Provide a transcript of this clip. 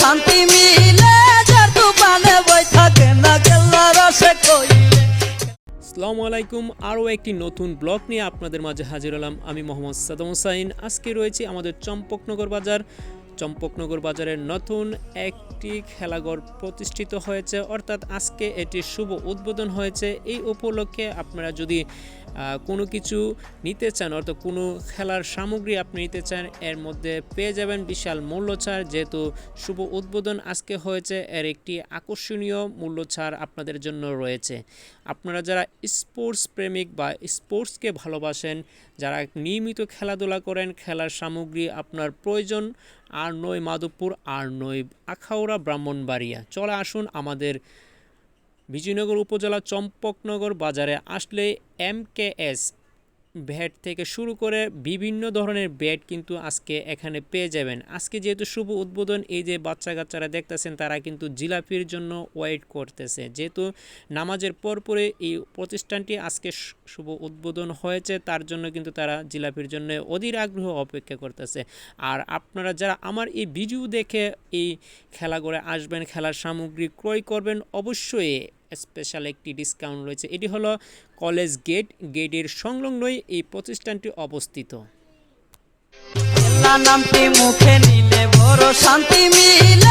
শান্তি মিলে, যার তুফানে বই থাকে না গেল্লা রসে কই আলাইকুম, আরও একটি নতুন ব্লগ নিয়ে আপনাদের মাঝে হাজির হলাম। আমি মোহাম্মদ সাদম হোসাইন। আজকে রয়েছে আমাদের চম্পকনগর বাজার চম্পকনগর বাজারের নতুন একটি খেলাঘর প্রতিষ্ঠিত হয়েছে। অর্থাৎ আজকে এটির শুভ উদ্বোধন হয়েছে। এই উপলক্ষে আপনারা যদি কোনো কিছু নিতে চান, অর্থাৎ কোনো খেলার সামগ্রী আপনি নিতে চান, এর মধ্যে পেয়ে যাবেন বিশাল মূল্য ছাড় যেহেতু শুভ উদ্বোধন আজকে হয়েছে, এর একটি আকর্ষণীয় মূল্য ছাড় আপনাদের জন্য রয়েছে। আপনারা যারা স্পোর্টস প্রেমিক বা স্পোর্টসকে ভালোবাসেন, যারা নিয়মিত খেলাধুলা করেন, খেলার সামগ্রী আপনার প্রয়োজন আর নয় মাধবপুর আর নয় আখাউড়া, ব্রাহ্মণবাড়িয়া। চলে আসুন আমাদের বিজয়নগর উপজেলা চম্পকনগর বাজারে। আসলে এমকেএস ব্যাট থেকে শুরু করে বিভিন্ন ধরনের ব্যাট কিন্তু আজকে এখানে পেয়ে যাবেন। আজকে যেহেতু শুভ উদ্বোধন, এই যে বাচ্চা কাচ্চারা দেখতেছেন, তারা কিন্তু জিলাপির জন্য ওয়েট করতেছে। যেহেতু নামাজের পর পরে এই প্রতিষ্ঠানটি আজকে শুভ উদ্বোধন হয়েছে, তার জন্য কিন্তু তারা জিলাপির জন্য অধীর আগ্রহ অপেক্ষা করতেছে। আর আপনারা যারা আমার এই ভিডিও দেখে এই খেলা করে আসবেন, খেলার সামগ্রী ক্রয় করবেন, অবশ্যই স্পেশাল একটি ডিসকাউন্ট রয়েছে। এটি হলো কলেজ গেট গেটের সংলগ্নই এই প্রতিষ্ঠানটি অবস্থিত। নামটি মুখে নিলে বড় শান্তি মিলে।